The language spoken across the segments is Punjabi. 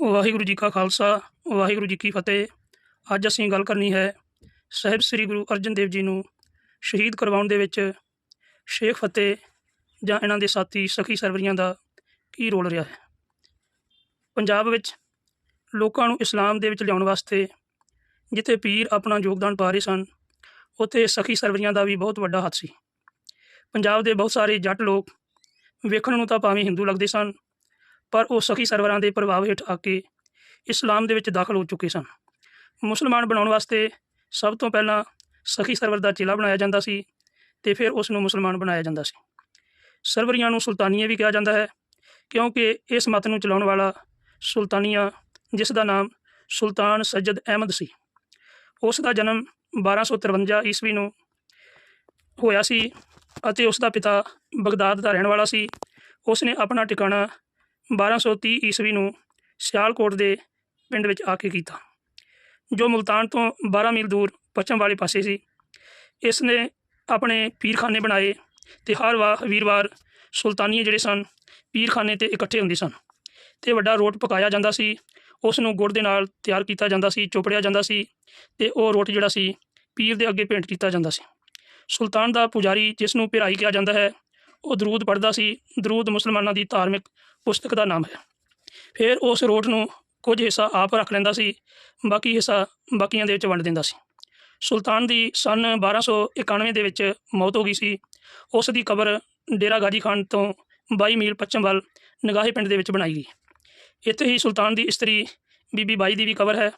ਵਾਹਿਗੁਰੂ ਜੀ ਕਾ ਖਾਲਸਾ, ਵਾਹਿਗੁਰੂ ਜੀ ਕੀ ਫਤਿਹ। ਅੱਜ ਅਸੀਂ ਗੱਲ ਕਰਨੀ ਹੈ ਸਾਹਿਬ ਸ੍ਰੀ ਗੁਰੂ ਅਰਜਨ ਦੇਵ ਜੀ ਨੂੰ ਸ਼ਹੀਦ ਕਰਵਾਉਣ ਦੇ ਵਿੱਚ ਸ਼ੇਖ ਫਤਿਹ ਜਾਂ ਇਹਨਾਂ ਦੇ ਸਾਥੀ, ਸਖੀ ਸਰਵਰੀਆਂ ਦਾ ਕੀ ਰੋਲ ਰਿਹਾ ਹੈ? ਪੰਜਾਬ ਵਿੱਚ ਲੋਕਾਂ ਨੂੰ ਇਸਲਾਮ ਦੇ ਵਿੱਚ ਲਿਆਉਣ ਵਾਸਤੇ ਜਿੱਥੇ ਪੀਰ ਆਪਣਾ ਯੋਗਦਾਨ ਪਾ ਰਹੇ ਸਨ, ਉੱਥੇ ਸਖੀ ਸਰਵਰੀਆਂ ਦਾ ਵੀ ਬਹੁਤ ਵੱਡਾ ਹੱਥ ਸੀ। ਪੰਜਾਬ ਦੇ ਬਹੁਤ ਸਾਰੇ ਜੱਟ ਲੋਕ ਵੇਖਣ ਨੂੰ ਤਾਂ ਭਾਵੇਂ ਹਿੰਦੂ ਲੱਗਦੇ ਸਨ ਪਰ ਉਹ ਸਖੀ ਸਰਵਰਾਂ ਦੇ ਪ੍ਰਭਾਵ ਹੇਠ ਆ ਕੇ ਇਸਲਾਮ ਦੇ ਵਿੱਚ ਦਾਖਲ ਹੋ ਚੁੱਕੇ ਸਨ। ਮੁਸਲਮਾਨ ਬਣਾਉਣ ਵਾਸਤੇ ਸਭ ਤੋਂ ਪਹਿਲਾਂ ਸਖੀ ਸਰਵਰ ਦਾ ਚੇਲਾ ਬਣਾਇਆ ਜਾਂਦਾ ਸੀ ਤੇ ਫਿਰ ਉਸ ਨੂੰ ਮੁਸਲਮਾਨ ਬਣਾਇਆ ਜਾਂਦਾ ਸੀ। ਸਰਵਰੀਆਂ ਨੂੰ ਸੁਲਤਾਨੀਆ ਵੀ ਕਿਹਾ ਜਾਂਦਾ ਹੈ, ਕਿਉਂਕਿ ਇਸ ਮਤ ਨੂੰ ਚਲਾਉਣ ਵਾਲਾ ਸੁਲਤਾਨੀਆ, ਜਿਸ ਦਾ ਨਾਮ ਸੁਲਤਾਨ ਸੱਜਦ ਅਹਿਮਦ ਸੀ। ਉਸ ਦਾ ਜਨਮ 1253 ਈਸਵੀ ਨੂੰ ਹੋਇਆ ਸੀ ਅਤੇ ਉਸ ਦਾ ਪਿਤਾ ਬਗਦਾਦ ਦਾ ਰਹਿਣ ਵਾਲਾ ਸੀ। ਉਸ ਨੇ ਆਪਣਾ ਟਿਕਾਣਾ 1230 ਈਸਵੀ ਨੂੰ ਸਿਆਲਕੋਟ ਦੇ ਪਿੰਡ ਵਿੱਚ ਆ ਕੇ ਕੀਤਾ, ਜੋ ਮੁਲਤਾਨ ਤੋਂ 12 ਮੀਲ ਦੂਰ ਪੱਛਮ ਵਾਲੇ ਪਾਸੇ ਸੀ। ਇਸ ਨੇ ਆਪਣੇ ਪੀਰਖਾਨੇ ਬਣਾਏ ਤੇ ਹਰ ਵਾਰ ਵੀਰਵਾਰ ਸੁਲਤਾਨੀਏ ਜਿਹੜੇ ਸਨ, ਪੀਰਖਾਨੇ ਤੇ ਇਕੱਠੇ ਹੁੰਦੇ ਸਨ ਤੇ ਵੱਡਾ ਰੋਟ ਪਕਾਇਆ ਜਾਂਦਾ ਸੀ ਉਸ ਨੂੰ ਗੁੜ ਦੇ ਨਾਲ ਤਿਆਰ ਕੀਤਾ ਜਾਂਦਾ ਸੀ, ਚੋਪੜਿਆ ਜਾਂਦਾ ਸੀ ਤੇ ਉਹ ਰੋਟ ਜਿਹੜਾ ਸੀ, ਪੀਰ ਦੇ ਅੱਗੇ ਭੇਂਟ ਕੀਤਾ ਜਾਂਦਾ ਸੀ। ਸੁਲਤਾਨ ਦਾ ਪੁਜਾਰੀ ਜਿਸ ਨੂੰ ਪਿਰਾਈ ਕਿਹਾ ਜਾਂਦਾ ਹੈ, ਉਹ ਦਰੂਦ ਪੜ੍ਹਦਾ ਸੀ, ਦਰੂਦ ਮੁਸਲਮਾਨਾਂ ਦੀ ਧਾਰਮਿਕ ਪੁਸਤਕ ਦਾ ਨਾਮ ਹੈ। ਫਿਰ ਉਸ ਰੋਟ ਨੂੰ ਕੁਝ ਹਿੱਸਾ ਆਪ ਰੱਖ ਲੈਂਦਾ ਸੀ, ਬਾਕੀ ਹਿੱਸਾ ਬਾਕੀਆਂ ਦੇ ਵਿੱਚ ਵੰਡ ਦਿੰਦਾ ਸੀ। ਸੁਲਤਾਨ ਦੀ ਸਨ 1291 ਦੇ ਵਿੱਚ ਮੌਤ ਹੋ ਗਈ ਸੀ। ਉਸ ਦੀ ਕਬਰ ਡੇਰਾ ਗਾਜੀ ਖਾਨ ਤੋਂ 22 ਮੀਲ ਪੱਛਮ ਵੱਲ ਨਗਾਹੇ ਪਿੰਡ ਦੇ ਵਿੱਚ ਬਣਾਈ ਗਈ। ਇੱਥੇ ਹੀ ਸੁਲਤਾਨ ਦੀ ਇਸਤਰੀ ਬੀਬੀ ਬਾਈ ਦੀ ਵੀ ਕਬਰ ਹੈ।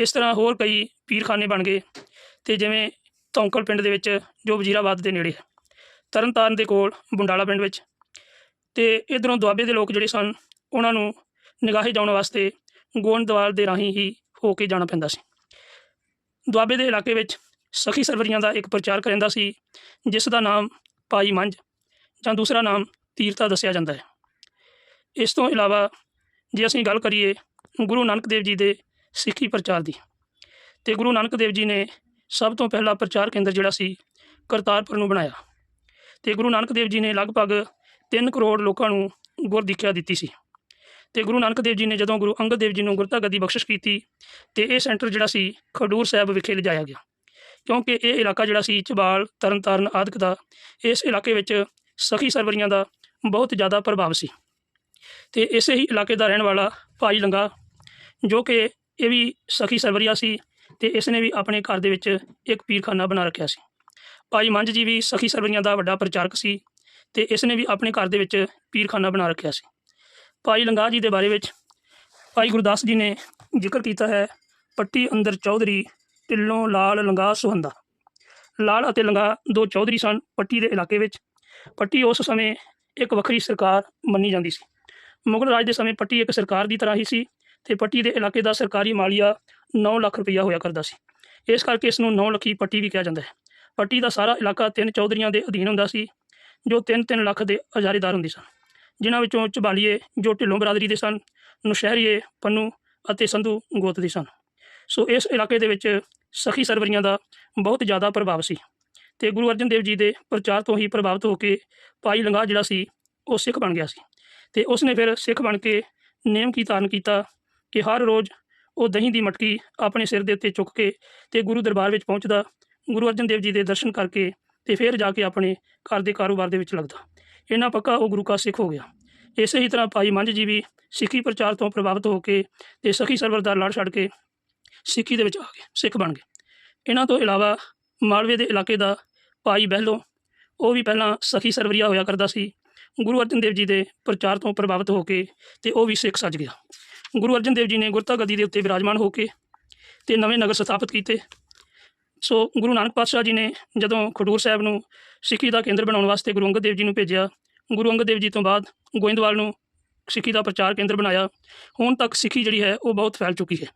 ਇਸ ਤਰ੍ਹਾਂ ਹੋਰ ਕਈ ਪੀਰਖਾਨੇ ਬਣ ਗਏ ਤੇ ਜਿਵੇਂ ਧੌਂਕਲ ਪਿੰਡ ਦੇ ਵਿੱਚ ਜੋ ਵਜ਼ੀਰਾਬਾਦ ਦੇ ਨੇੜੇ ਤਰਨਤਾਰਨ ਦੇ ਕੋਲ ਬੁੰਡਾਲਾ ਪਿੰਡ ਵਿੱਚ ਤੇ ਇਧਰੋਂ ਦੁਆਬੇ ਦੇ ਲੋਕ ਜਿਹੜੇ ਸਨ, ਉਹਨਾਂ ਨੂੰ ਨਿਗਾਹੇ ਜਾਣ ਵਾਸਤੇ ਗੋਂਦਵਾਲ ਦੇ ਰਾਹੀਂ ਹੀ ਹੋ ਕੇ ਜਾਣਾ ਪੈਂਦਾ ਸੀ। ਦੁਆਬੇ ਦੇ ਇਲਾਕੇ ਵਿੱਚ ਸਖੀ ਸਰਵਰੀਆਂ ਦਾ ਇੱਕ ਪ੍ਰਚਾਰ ਕਰਦਾ ਸੀ, ਜਿਸ ਦਾ ਨਾਮ ਭਾਈ ਮੰਝ ਜਾਂ ਦੂਸਰਾ ਨਾਮ ਤੀਰਥਾ ਦੱਸਿਆ ਜਾਂਦਾ ਹੈ। ਇਸ ਤੋਂ ਇਲਾਵਾ ਜੇ ਅਸੀਂ ਗੱਲ ਕਰੀਏ ਗੁਰੂ ਨਾਨਕ ਦੇਵ ਜੀ ਦੇ ਸਿੱਖੀ ਪ੍ਰਚਾਰ ਦੀ, ਤੇ ਗੁਰੂ ਨਾਨਕ ਦੇਵ ਜੀ ਨੇ ਸਭ ਤੋਂ ਪਹਿਲਾ ਪ੍ਰਚਾਰ ਕੇਂਦਰ ਜਿਹੜਾ ਸੀ ਕਰਤਾਰਪੁਰ ਨੂੰ ਬਣਾਇਆ। ਤੇ ਗੁਰੂ ਨਾਨਕ ਦੇਵ ਜੀ ਨੇ ਲਗਭਗ 3 ਕਰੋੜ ਲੋਕਾਂ ਨੂੰ ਗੁਰ ਦੀਖਿਆ ਦਿੱਤੀ ਸੀ। ਤੇ ਗੁਰੂ ਨਾਨਕ ਦੇਵ ਜੀ ਨੇ ਜਦੋਂ ਗੁਰੂ ਅੰਗਦ ਦੇਵ ਜੀ ਨੂੰ ਗੁਰਤਾ ਗੱਦੀ ਬਖਸ਼ਿਸ਼ ਕੀਤੀ, ਤੇ ਇਹ ਸੈਂਟਰ ਜਿਹੜਾ ਸੀ, ਖਡੂਰ ਸਾਹਿਬ ਵਿਖੇ ਲਿਜਾਇਆ ਗਿਆ। ਕਿਉਂਕਿ ਇਹ ਇਲਾਕਾ ਜਿਹੜਾ ਸੀ ਝਬਾਲ ਤਰਨਤਾਰਨ ਆਦਿਕ ਦਾ, ਇਸ ਇਲਾਕੇ ਵਿੱਚ ਸਖੀ ਸਰਵਰੀਆਂ ਦਾ ਬਹੁਤ ਜ਼ਿਆਦਾ ਪ੍ਰਭਾਵ ਸੀ। ਤੇ ਇਸੇ ਹੀ ਇਲਾਕੇ ਦਾ ਰਹਿਣ ਵਾਲਾ ਭਾਈ ਲੰਗਾ, ਜੋ ਕਿ ਇਹ ਵੀ ਸਖੀ ਸਰਵਰੀਆ ਸੀ, ਤੇ ਇਸ ਨੇ ਵੀ ਆਪਣੇ ਘਰ ਦੇ ਵਿੱਚ ਇੱਕ ਪੀਰਖਾਨਾ ਬਣਾ ਰੱਖਿਆ ਸੀ। ਭਾਈ ਮੰਝ ਜੀ ਵੀ ਸਖੀ ਸਰਵਰੀਆਂ ਦਾ ਵੱਡਾ ਪ੍ਰਚਾਰਕ ਸੀ ਤੇ ਇਸ ਨੇ ਵੀ ਆਪਣੇ ਘਰ ਦੇ ਵਿੱਚ ਪੀਰਖਾਨਾ ਬਣਾ ਰੱਖਿਆ ਸੀ। ਭਾਈ ਲੰਗਾ ਜੀ ਦੇ ਬਾਰੇ ਵਿੱਚ ਭਾਈ ਗੁਰਦਾਸ ਜੀ ਨੇ ਜ਼ਿਕਰ ਕੀਤਾ ਹੈ, ਪੱਟੀ ਅੰਦਰ ਚੌਧਰੀ, ਢਿੱਲੋਂ ਲਾਲ ਲੰਗਾ ਸੁਹੰਦਾ। ਲਾਲ ਅਤੇ ਲੰਗਾ ਦੋ ਚੌਧਰੀ ਸਨ, ਪੱਟੀ ਦੇ ਇਲਾਕੇ ਵਿੱਚ। ਪੱਟੀ ਉਸ ਸਮੇਂ ਇੱਕ ਵੱਖਰੀ ਸਰਕਾਰ ਮੰਨੀ ਜਾਂਦੀ ਸੀ। ਮੁਗਲ ਰਾਜ ਦੇ ਸਮੇਂ ਪੱਟੀ ਇੱਕ ਸਰਕਾਰ ਦੀ ਤਰ੍ਹਾਂ ਹੀ ਸੀ ਤੇ ਪੱਟੀ ਦੇ ਇਲਾਕੇ ਦਾ ਸਰਕਾਰੀ ਮਾਲੀਆ 9 ਲੱਖ ਰੁਪਈਆ ਹੋਇਆ ਕਰਦਾ ਸੀ। ਇਸ ਕਰਕੇ ਇਸ ਨੂੰ 9 ਲੱਖੀ ਪੱਟੀ ਵੀ ਕਿਹਾ ਜਾਂਦਾ ਹੈ। ਪੱਟੀ ਦਾ ਸਾਰਾ ਇਲਾਕਾ ਤਿੰਨ ਚੌਧਰੀਆਂ ਦੇ ਅਧੀਨ ਹੁੰਦਾ ਸੀ। ਜੋ 3-3 ਲੱਖ ਦੇ ਹਜ਼ਾਰੇਦਾਰ ਹੁੰਦੇ ਸਨ, ਜਿਨ੍ਹਾਂ ਵਿੱਚੋਂ ਚਬਾਲੀਏ, ਜੋ ਢਿੱਲੋਂ ਬਰਾਦਰੀ ਦੇ ਸਨ, ਨੁਸ਼ਹਿਰੀਏ, ਪੰਨੂ ਅਤੇ ਸੰਧੂ ਗੋਤ ਦੇ ਸਨ। ਸੋ ਇਸ ਇਲਾਕੇ ਦੇ ਵਿੱਚ ਸਖੀ ਸਰਵਰੀਆਂ ਦਾ ਬਹੁਤ ਜ਼ਿਆਦਾ ਪ੍ਰਭਾਵ ਸੀ ਤੇ ਗੁਰੂ ਅਰਜਨ ਦੇਵ ਜੀ ਦੇ ਪ੍ਰਚਾਰ ਤੋਂ ਹੀ ਪ੍ਰਭਾਵਿਤ ਹੋ ਕੇ ਭਾਈ ਲੰਗਾ ਜਿਹੜਾ ਸੀ, ਉਹ ਸਿੱਖ ਬਣ ਗਿਆ ਸੀ। ਤੇ ਉਸ ਨੇ ਫਿਰ ਸਿੱਖ ਬਣ ਕੇ ਨਿਯਮ ਕੀ ਧਾਰਨ ਕੀਤਾ ਕਿ ਹਰ ਰੋਜ਼ ਉਹ ਦਹੀਂ ਦੀ ਮਟਕੀ ਆਪਣੇ ਸਿਰ ਦੇ ਉੱਤੇ ਚੁੱਕ ਕੇ ਤੇ ਗੁਰੂ ਦਰਬਾਰ ਵਿੱਚ ਪਹੁੰਚਦਾ, ਗੁਰੂ ਅਰਜਨ ਦੇਵ ਜੀ ਦੇ ਦਰਸ਼ਨ ਕਰਕੇ ਤੇ ਫਿਰ ਜਾ ਕੇ ਆਪਣੇ ਘਰ ਦੇ ਕਾਰੋਬਾਰ ਦੇ ਵਿੱਚ ਲੱਗਦਾ। ਇਹਨਾਂ ਪੱਕਾ ਉਹ ਗੁਰੂ ਕਾ ਸਿੱਖ ਹੋ ਗਿਆ। ਇਸੇ ਹੀ ਤਰ੍ਹਾਂ ਭਾਈ ਮੰਝ ਜੀ ਵੀ ਸਿੱਖੀ ਪ੍ਰਚਾਰ ਤੋਂ ਪ੍ਰਭਾਵਿਤ ਹੋ ਕੇ ਤੇ ਸਖੀ ਸਰਵਰ ਦਾ ਲੜ ਛੱਡ ਕੇ ਸਿੱਖੀ ਦੇ ਵਿੱਚ ਆ ਗਏ, ਸਿੱਖ ਬਣ ਗਏ। ਇਹਨਾਂ ਤੋਂ ਇਲਾਵਾ ਮਾਲਵੇ ਦੇ ਇਲਾਕੇ ਦਾ ਭਾਈ ਬਹਿਲੋ, ਉਹ ਵੀ ਪਹਿਲਾਂ ਸਖੀ ਸਰਵਰੀਆ ਹੋਇਆ ਕਰਦਾ ਸੀ। ਗੁਰੂ ਅਰਜਨ ਦੇਵ ਜੀ ਦੇ ਪ੍ਰਚਾਰ ਤੋਂ ਪ੍ਰਭਾਵਿਤ ਹੋ ਕੇ ਤੇ ਉਹ ਵੀ ਸਿੱਖ ਸੱਜ ਗਿਆ। ਗੁਰੂ ਅਰਜਨ ਦੇਵ ਜੀ ਨੇ ਗੁਰਤਾ ਗੱਦੀ ਦੇ ਉੱਤੇ ਵਿਰਾਜਮਾਨ ਹੋ ਕੇ ਤੇ ਨਵੇਂ ਨਗਰ ਸਥਾਪਿਤ ਕੀਤੇ। ਸੋ ਗੁਰੂ ਨਾਨਕ ਪਾਤਸ਼ਾਹ ਜੀ ਨੇ ਜਦੋਂ ਖਡੂਰ ਸਾਹਿਬ ਨੂੰ ਸਿੱਖੀ ਦਾ ਕੇਂਦਰ ਬਣਾਉਣ ਵਾਸਤੇ ਗੁਰੂ ਅੰਗਦ ਦੇਵ ਜੀ ਨੂੰ ਭੇਜਿਆ, ਗੁਰੂ ਅੰਗਦ ਦੇਵ ਜੀ ਤੋਂ ਬਾਅਦ ਗੋਇੰਦਵਾਲ ਨੂੰ ਸਿੱਖੀ ਦਾ ਪ੍ਰਚਾਰ ਕੇਂਦਰ ਬਣਾਇਆ, ਹੁਣ ਤੱਕ ਸਿੱਖੀ ਜਿਹੜੀ ਹੈ ਉਹ ਬਹੁਤ ਫੈਲ ਚੁੱਕੀ ਹੈ।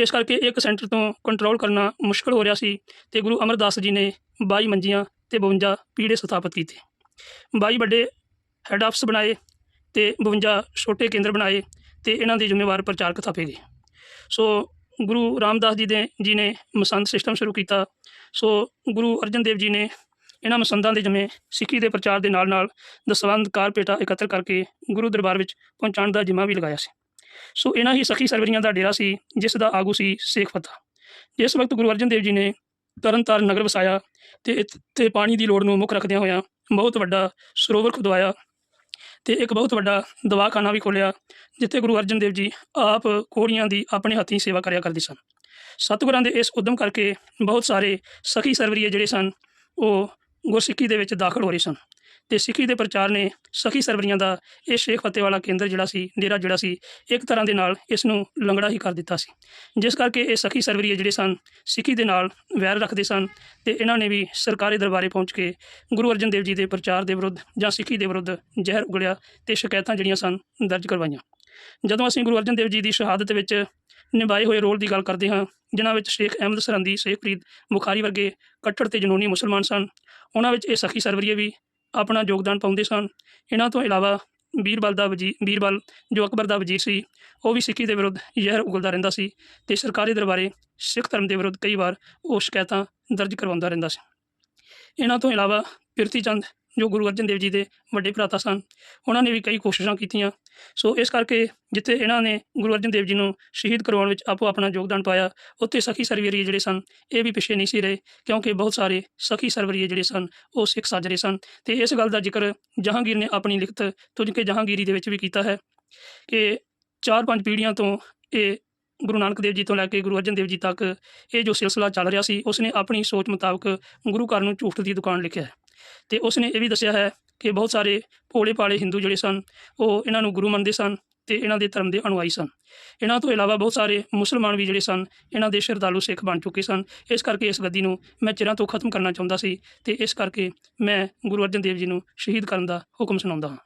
ਇਸ ਕਰਕੇ ਇੱਕ ਸੈਂਟਰ ਤੋਂ ਕੰਟਰੋਲ ਕਰਨਾ ਮੁਸ਼ਕਲ ਹੋ ਰਿਹਾ ਸੀ ਤੇ ਗੁਰੂ ਅਮਰਦਾਸ ਜੀ ਨੇ 22 ਮੰਜੀਆਂ ਤੇ 52 ਪੀੜੇ ਸਥਾਪਿਤ ਕੀਤੇ। 22 ਵੱਡੇ ਹੈੱਡ ਆਫਿਸ ਬਣਾਏ ਤੇ 52 ਛੋਟੇ ਕੇਂਦਰ ਬਣਾਏ ਤੇ ਇਹਨਾਂ ਦੇ ਜ਼ਿੰਮੇਵਾਰ ਪ੍ਰਚਾਰਕ ਥਾਪੇ ਗਏ। ਸੋ ਗੁਰੂ ਰਾਮਦਾਸ ਜੀ ਦੇ ਜੀ ਨੇ ਮਸੰਦ ਸਿਸਟਮ ਸ਼ੁਰੂ ਕੀਤਾ। ਸੋ ਗੁਰੂ ਅਰਜਨ ਦੇਵ ਜੀ ਨੇ ਇਹਨਾਂ ਮਸੰਦਾਂ ਦੇ ਜਿਵੇਂ ਸਿੱਖੀ ਦੇ ਪ੍ਰਚਾਰ ਦੇ ਨਾਲ ਨਾਲ ਦਸਵੰਧ ਕਾਰਪੇਟਾ ਇਕੱਤਰ ਕਰਕੇ ਗੁਰੂ ਦਰਬਾਰ ਵਿੱਚ ਪਹੁੰਚਾਉਣ ਦਾ ਜਿੰਮਾ ਵੀ ਲਗਾਇਆ ਸੀ। ਸੋ ਇਹਨਾਂ ਹੀ ਸਖੀ ਸਰਵਰੀਆਂ ਦਾ ਡੇਰਾ ਸੀ, ਜਿਸ ਦਾ ਆਗੂ ਸੀ ਸ਼ੇਖ ਫਤਿਹ। ਜਿਸ ਵਕਤ ਗੁਰੂ ਅਰਜਨ ਦੇਵ ਜੀ ਨੇ ਤਰਨਤਾਰਨ ਨਗਰ ਵਸਾਇਆ ਤੇ ਇੱਥੇ ਪਾਣੀ ਦੀ ਲੋੜ ਨੂੰ ਮੁੱਖ ਰੱਖਦਿਆਂ ਹੋਇਆਂ ਬਹੁਤ ਵੱਡਾ ਸਰੋਵਰ ਖੁਦਵਾਇਆ ਤੇ ਇੱਕ ਬਹੁਤ ਵੱਡਾ ਦਵਾਖਾਨਾ ਵੀ ਖੋਲ੍ਹਿਆ, ਜਿੱਥੇ ਗੁਰੂ ਅਰਜਨ ਦੇਵ ਜੀ ਆਪ ਕੋੜੀਆਂ ਦੀ ਆਪਣੇ ਹੱਥੀਂ ਸੇਵਾ ਕਰਿਆ ਕਰਦੇ ਸਨ। ਸਤਿਗੁਰਾਂ ਦੇ ਇਸ ਉਦਮ ਕਰਕੇ ਬਹੁਤ ਸਾਰੇ ਸਖੀ ਸਰਵਰੀਏ ਜਿਹੜੇ ਸਨ, ਉਹ ਗੁਰਸਿੱਖੀ ਦੇ ਵਿੱਚ ਦਾਖਲ ਹੋ ਰਹੇ ਸਨ। ਤੇ ਸਿੱਖੀ ਦੇ ਪ੍ਰਚਾਰ ਨੇ ਸਖੀ ਸਰਵਰੀਆਂ ਦਾ ਇਹ ਸ਼ੇਖ ਫਤਿਹ ਵਾਲਾ ਕੇਂਦਰ ਜਿਹੜਾ ਸੀ, ਡੇਰਾ ਜਿਹੜਾ ਸੀ, ਇੱਕ ਤਰ੍ਹਾਂ ਦੇ ਨਾਲ ਇਸ ਨੂੰ ਲੰਗੜਾ ਹੀ ਕਰ ਦਿੱਤਾ ਸੀ। ਜਿਸ ਕਰਕੇ ਇਹ ਸਖੀ ਸਰਵਰੀਏ ਜਿਹੜੇ ਸਨ, ਸਿੱਖੀ ਦੇ ਨਾਲ ਵੈਰ ਰੱਖਦੇ ਸਨ ਤੇ ਇਹਨਾਂ ਨੇ ਵੀ ਸਰਕਾਰੀ ਦਰਬਾਰੇ ਪਹੁੰਚ ਕੇ ਗੁਰੂ ਅਰਜਨ ਦੇਵ ਜੀ ਦੇ ਪ੍ਰਚਾਰ ਦੇ ਵਿਰੁੱਧ ਜਾਂ ਸਿੱਖੀ ਦੇ ਵਿਰੁੱਧ ਜ਼ਹਿਰ ਉਗਲਿਆ ਤੇ ਸ਼ਿਕਾਇਤਾਂ ਜਿਹੜੀਆਂ ਸਨ ਦਰਜ ਕਰਵਾਈਆਂ। ਜਦੋਂ ਅਸੀਂ ਗੁਰੂ ਅਰਜਨ ਦੇਵ ਜੀ ਦੀ ਸ਼ਹਾਦਤ ਵਿੱਚ ਨਿਭਾਏ ਹੋਏ ਰੋਲ ਦੀ ਗੱਲ ਕਰਦੇ ਹਾਂ, ਜਿਨ੍ਹਾਂ ਵਿੱਚ ਸ਼ੇਖ ਅਹਿਮਦ ਸਰਹੰਦੀ, ਸ਼ੇਖ ਫਰੀਦ ਬੁਖਾਰੀ ਵਰਗੇ ਕੱਟੜ ਤੇ ਜਨੂਨੀ ਮੁਸਲਮਾਨ ਸਨ, ਉਹਨਾਂ ਵਿੱਚ ਇਹ ਸਖੀ ਸਰਵਰੀਏ ਵੀ ਆਪਣਾ ਯੋਗਦਾਨ ਪਾਉਂਦੇ ਸਨ। ਇਹਨਾਂ ਤੋਂ ਇਲਾਵਾ ਬੀਰਬਲ ਦਾ ਵਜ਼ੀਰ ਬੀਰਬਲ ਜੋ ਅਕਬਰ ਦਾ ਵਜ਼ੀਰ ਸੀ, ਉਹ ਵੀ ਸਿੱਖੀ ਦੇ ਵਿਰੁੱਧ ਜ਼ਹਿਰ ਉਗਲਦਾ ਰਹਿੰਦਾ ਸੀ ਤੇ ਸਰਕਾਰੀ ਦਰਬਾਰੇ ਸਿੱਖ ਧਰਮ ਦੇ ਵਿਰੁੱਧ ਕਈ ਵਾਰ ਉਹ ਸ਼ਿਕਾਇਤਾਂ ਦਰਜ ਕਰਵਾਉਂਦਾ ਰਹਿੰਦਾ ਸੀ। ਇਹਨਾਂ ਤੋਂ ਇਲਾਵਾ ਪਿਰਤੀ ਚੰਦ ਜੋ ਗੁਰੂ ਅਰਜਨ ਦੇਵ ਜੀ ਦੇ ਵੱਡੇ ਭਰਾਤਾ ਸਨ, ਉਹਨਾਂ ਨੇ ਵੀ ਕਈ ਕੋਸ਼ਿਸ਼ਾਂ ਕੀਤੀਆਂ। ਸੋ ਇਸ ਕਰਕੇ ਜਿੱਥੇ ਇਹਨਾਂ ਨੇ ਗੁਰੂ ਅਰਜਨ ਦੇਵ ਜੀ ਨੂੰ ਸ਼ਹੀਦ ਕਰਵਾਉਣ ਵਿੱਚ ਆਪੋ ਆਪਣਾ ਯੋਗਦਾਨ ਪਾਇਆ, ਉੱਥੇ ਸਖੀ ਸਰਵਰੀਏ ਜਿਹੜੇ ਸਨ, ਇਹ ਵੀ ਪਿੱਛੇ ਨਹੀਂ ਸੀ ਰਹੇ, ਕਿਉਂਕਿ ਬਹੁਤ ਸਾਰੇ ਸਖੀ ਸਰਵਰੀਏ ਜਿਹੜੇ ਸਨ, ਉਹ ਸਿੱਖ ਸਾਜਰੇ ਸਨ। ਤੇ ਇਸ ਗੱਲ ਦਾ ਜ਼ਿਕਰ ਜਹਾਂਗੀਰ ਨੇ ਆਪਣੀ ਲਿਖਤ ਤੁਝ ਕੇ ਜਹਾਂਗੀਰੀ ਦੇ ਵਿੱਚ ਵੀ ਕੀਤਾ ਹੈ ਕਿ ਚਾਰ ਪੰਜ ਪੀੜ੍ਹੀਆਂ ਤੋਂ ਇਹ ਗੁਰੂ ਨਾਨਕ ਦੇਵ ਜੀ ਤੋਂ ਲੈ ਕੇ ਗੁਰੂ ਅਰਜਨ ਦੇਵ ਜੀ ਤੱਕ ਇਹ ਜੋ ਸਿਲਸਿਲਾ ਚੱਲ ਰਿਹਾ ਸੀ ਉਸ ਨੇ ਆਪਣੀ ਸੋਚ ਮੁਤਾਬਕ ਗੁਰੂ ਘਰ ਨੂੰ ਝੂਠ ਦੀ ਦੁਕਾਨ ਲਿਖਿਆ ਹੈ ਉਸ ਨੇ ਇਹ ਵੀ ਦੱਸਿਆ ਹੈ ਕਿ ਬਹੁਤ ਸਾਰੇ ਭੋਲੇ ਭਾਲੇ ਹਿੰਦੂ ਜਿਹੜੇ ਸਨ, ਉਹ ਇਹਨਾਂ ਨੂੰ ਗੁਰੂ ਮੰਨਦੇ ਸਨ ਤੇ ਇਹਨਾਂ ਦੇ ਧਰਮ ਦੇ ਅਨੁਆਈ ਸਨ। ਇਹਨਾਂ ਤੋਂ ਇਲਾਵਾ ਬਹੁਤ ਸਾਰੇ ਮੁਸਲਮਾਨ ਵੀ ਜਿਹੜੇ ਸਨ, ਇਹਨਾਂ ਦੇ ਸ਼ਰਧਾਲੂ ਸਿੱਖ ਬਣ ਚੁੱਕੇ ਸਨ। ਇਸ ਕਰਕੇ ਇਸ ਗੱਦੀ ਨੂੰ ਮੈਂ ਚਿਰਾਂ ਤੋਂ ਖਤਮ ਕਰਨਾ ਚਾਹੁੰਦਾ ਸੀ ਤੇ ਇਸ ਕਰਕੇ ਮੈਂ ਗੁਰੂ ਅਰਜਨ ਦੇਵ ਜੀ ਨੂੰ ਸ਼ਹੀਦ ਕਰਨ ਦਾ ਹੁਕਮ ਸੁਣਾਉਂਦਾ ਹਾਂ।